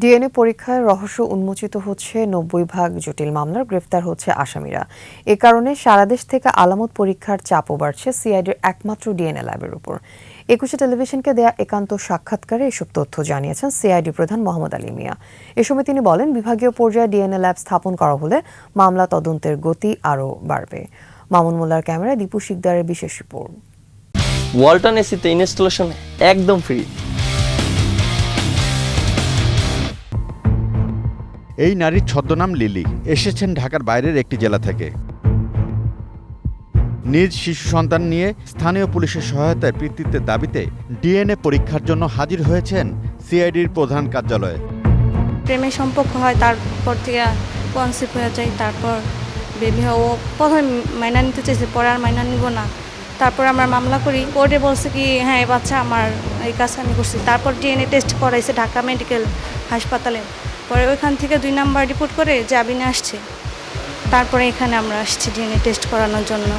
DNA পরীক্ষায় রহস্য উন্মোচিত হচ্ছে নব্বই ভাগ জটিল মামলার, গ্রেফতার হচ্ছে আসামিরা। এ কারণে সারা দেশ থেকে আলামত পরীক্ষার চাপও বাড়ছে সিআইডির একমাত্র ডিএনএ ল্যাবের উপর। একুশে টেলিভিশনকে দেয়া একান্ত সাক্ষাৎকারে এসব তথ্য জানিয়েছেন সিআইডি প্রধান মোহাম্মদ আলী মিয়া। এ সময় তিনি বলেন, বিভাগীয় পর্যায়ে ডিএনএ ল্যাব স্থাপন করা হলে মামলা তদন্তের গতি আরও বাড়বে। মামুন মোল্লার ক্যামেরায় দীপু শিকদারের বিশেষ রিপোর্ট। ওয়ালটন এসিতে ইনস্টলেশন একদম ফ্রি। এই নারীর ছদ্মনাম লিলি। এসেছেন ঢাকার বাইরের একটি জেলা থেকে। নিজ শিশু সন্তান নিয়ে স্থানীয় পুলিশের সহায়তায় পিতৃত্বের দাবিতে ডিএনএ পরীক্ষার জন্য হাজির হয়েছেন সিআইডির প্রধান কার্যালয়ে। প্রেমের সম্পর্ক হয়, তারপর থেকে কনসেপ্ট হয়ে যায়, তারপর বেবি হয়। ও প্রথমে মাইনা নিতে চেয়েছে পরে আর মাইনা নিব না। তারপর আমরা মামলা করি, কোর্টে বলছে কি হ্যাঁ এই বাচ্চা আমার এই কাজ আমি করছি। তারপর ডিএনএ টেস্ট করাইছে ঢাকা মেডিকেল হাসপাতালে। পরে ওইখান থেকে দুই নাম্বার রিপোর্ট করে জাবিনে আসছে। তারপরে এখানে আমরা আসছি ডিএনএ টেস্ট করানোর জন্য।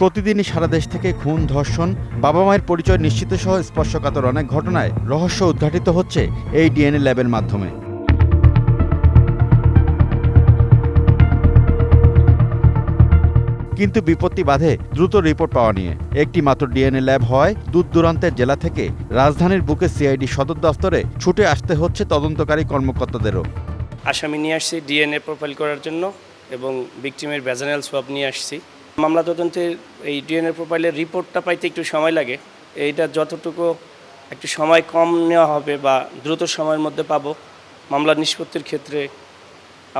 প্রতিদিনই সারা দেশ থেকে খুন, ধর্ষণ বাবা মায়ের পরিচয় নিশ্চিত সহ স্পর্শকাতর অনেক ঘটনায় রহস্য উদ্ঘাটিত হচ্ছে এই ডিএনএ ল্যাবের মাধ্যমে। কিন্তু বিপত্তি বাধে দ্রুত রিপোর্ট পাওয়া নিয়ে। একটি মাত্র ডিএনএ ল্যাব হয় দূর দূরান্তের জেলা থেকে। রাজধানীর বুকে সিআইডি সদর দফতরে ছুটে আসতে হচ্ছে তদন্তকারী কর্মকর্তাদেরও। আসামি নিয়ে আসছি ডিএনএ প্রোফাইল করার জন্য এবং ভিকটিমের ভ্যাজানাল সোয়াব নিয়ে আসছি। মামলা তদন্তের এই ডিএনএ প্রোফাইলের রিপোর্টটা পাইতে একটু সময় লাগে। এইটা যতটুকু একটু সময় কম নেওয়া হবে বা দ্রুত সময়ের মধ্যে পাবো মামলা নিষ্পত্তির ক্ষেত্রে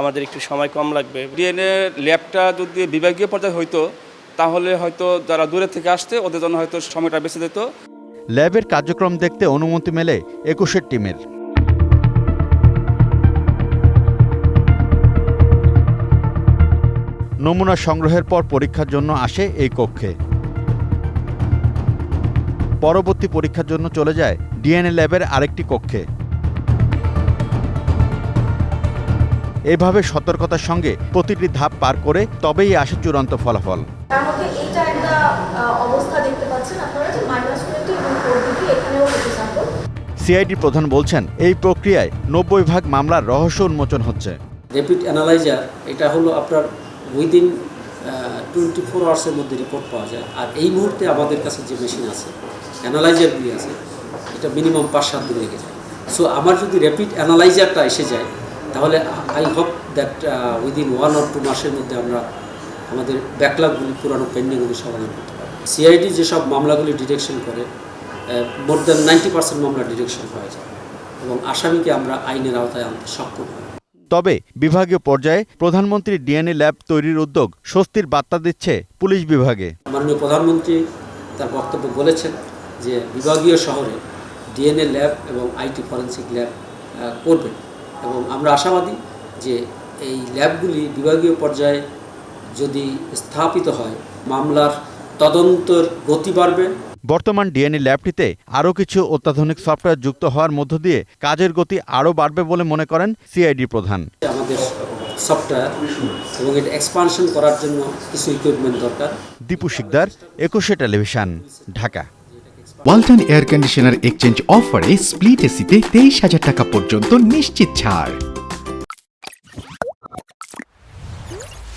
আমাদের একটু সময় কম লাগবে। ডিএনএ ল্যাবটা যদি বিভাগীয় পর্যায়ে হইতো, তাহলে হয়তো যারা দূরে থেকে আসতে ওদের জন্য হয়তো সময়টা বেঁচে যেত। ল্যাবের কার্যক্রম দেখতে অনুমতি মেলে একুশের টিমের। নমুনা সংগ্রহের পর পরীক্ষার জন্য আসে এই কক্ষে। পরবর্তী পরীক্ষার জন্য চলে যায় ডিএনএ ল্যাবের আরেকটি কক্ষে। এভাবে সতর্কতার সঙ্গে প্রতিটি ধাপ পার করে তবেই আসে চূড়ান্ত ফলাফল। তার মধ্যে এইটা একটা অবস্থা দেখতে পাচ্ছেন আপনারা যে মাইনাস টোয়েন্টি এবং ফোর ডিগ্রি এখানেও সিআইডি প্রধান বলছেন এই প্রক্রিয়ায় নব্বই ভাগ মামলার রহস্য উন্মোচন হচ্ছে। র্যাপিড অ্যানালাইজার এটা হলো আপনার উইদিন টোয়েন্টি ফোর আওয়ার্সের মধ্যে রিপোর্ট পাওয়া যায়। আর এই মুহূর্তে আমাদের কাছে যে মেশিন আছে অ্যানালাইজারগুলি আছে এটা মিনিমাম পাঁচ সাত দিন লেগে যায়। সো আমার যদি র্যাপিড অ্যানালাইজারটা এসে যায় তাহলে I hope that within one or two মাসের মধ্যে আমরা আমাদের ব্যাকলগগুলি পুরানো পেন্ডিংগুলি সমাধান করতে পারব। সিআইডি যেসব মামলাগুলি ডিটেকশন করে মোর দ্যান নাইনটি পার্সেন্ট মামলা ডিটেকশন হয়ে যায় এবং আসামিকে আমরা আইনের আওতায় আনতে সক্ষম হই তবে বিভাগীয় পর্যায়ে প্রধানমন্ত্রী ডিএনএ ল্যাব তৈরির উদ্যোগ স্বস্তির বার্তা দিচ্ছে পুলিশ বিভাগে। মাননীয় প্রধানমন্ত্রী তার বক্তব্য বলেছেন যে বিভাগীয় শহরে ডিএনএ ল্যাব এবং আইটি ফরেন্সিক ল্যাব আহ, করবেন। এবং আমরা আশাবাদী যে এই ল্যাবগুলি বিভাগীয় পর্যায়ে যদি স্থাপিত হয় মামলার তদন্তর গতি বাড়বে। বর্তমান ডিএনএ ল্যাবটিতে আরও কিছু অত্যাধুনিক সফটওয়্যার যুক্ত হওয়ার মধ্য দিয়ে কাজের গতি আরও বাড়বে বলে মনে করেন সিআইডি প্রধান। আমাদের সফটওয়্যার এবং এটা এক্সপানশন করার জন্য কিছু ইকুইপমেন্ট দরকার। Dipu Sikdar Ekushey television Dhaka. Walton air conditioner exchange অফারে স্প্লিট এসিতে তেইশ হাজার টাকা পর্যন্ত নিশ্চিত ছাড়।